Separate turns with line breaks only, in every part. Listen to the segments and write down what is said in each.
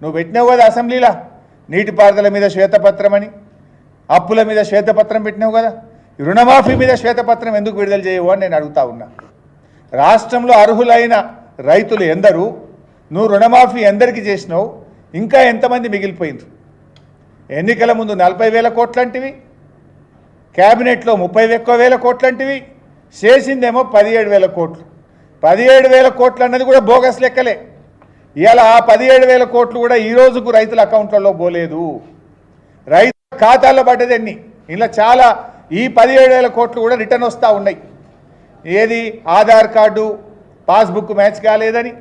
నువ్వు పెట్టినావు కదా అసెంబ్లీలో. నీటిపారుదల మీద శ్వేతపత్రం అని అప్పుల మీద శ్వేతపత్రం పెట్టినావు కదా. రుణమాఫీ మీద శ్వేతపత్రం ఎందుకు విడుదల చేయవు అని నేను అడుగుతా ఉన్నా. రాష్ట్రంలో అర్హులైన రైతులు ఎందరు నువ్వు రుణమాఫీ ఎందరికి చేసినావు ఇంకా ఎంతమంది మిగిలిపోయింది ఎన్నికల ముందు నలభై వేల కోట్లంటివి క్యాబినెట్లో ముప్పై ఎక్కువ వేల కోట్లంటివి చేసిందేమో పదిహేడు వేల కోట్లు. పదిహేడు వేల కోట్లు అన్నది కూడా బోగస్ లెక్కలే. ఇవాళ ఆ పదిహేడు వేల కోట్లు కూడా ఈ రోజుకు రైతుల అకౌంట్లలో పోలేదు. రైతు ఖాతాల్లో పడ్డది ఎన్ని? ఇలా చాలా ఈ పదిహేడు వేల కోట్లు కూడా రిటర్న్ వస్తూ ఉన్నాయి. ఏది? ఆధార్ కార్డు పాస్బుక్ మ్యాచ్ కాలేదని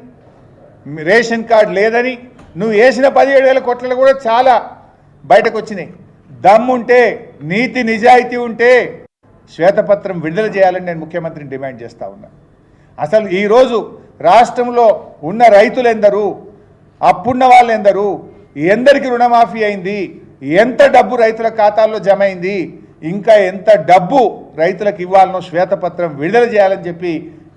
రేషన్ కార్డు లేదని నువ్వు వేసిన పదిహేడు వేల కోట్లలో కూడా చాలా బయటకు వచ్చినాయి దమ్ముంటే నీతి నిజాయితీ ఉంటే శ్వేతపత్రం విడుదల చేయాలని నేను ముఖ్యమంత్రిని డిమాండ్ చేస్తూ ఉన్నా. అసలు ఈరోజు రాష్ట్రంలో ఉన్న రైతులు ఎందరు అప్పున్న వాళ్ళు ఎందరు ఎందరికి రుణమాఫీ అయింది? ఎంత డబ్బు రైతుల ఖాతాల్లో జమ అయింది? ఇంకా ఎంత డబ్బు రైతులకు ఇవ్వాలనో శ్వేతపత్రం విడుదల చేయాలని చెప్పి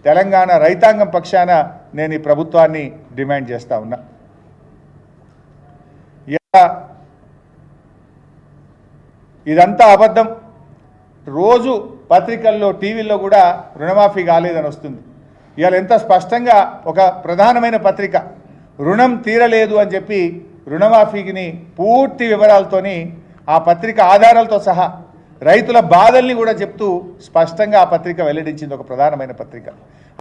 తెలంగాణ రైతాంగం పక్షాన నేను ఈ ప్రభుత్వాన్ని డిమాండ్ చేస్తా ఉన్నా. ఇదంతా అబద్ధం. రోజు పత్రికల్లో టీవీల్లో కూడా రుణమాఫీ కాలేదని వస్తుంది. ఇవాళ ఎంత స్పష్టంగా ఒక ప్రధానమైన పత్రిక రుణం తీరలేదు అని చెప్పి రుణమాఫీని పూర్తి వివరాలతోని ఆ పత్రిక ఆధారాలతో సహా రైతుల బాధల్ని కూడా చెప్తూ స్పష్టంగా ఆ పత్రిక వెల్లడించింది ఒక ప్రధానమైన పత్రిక.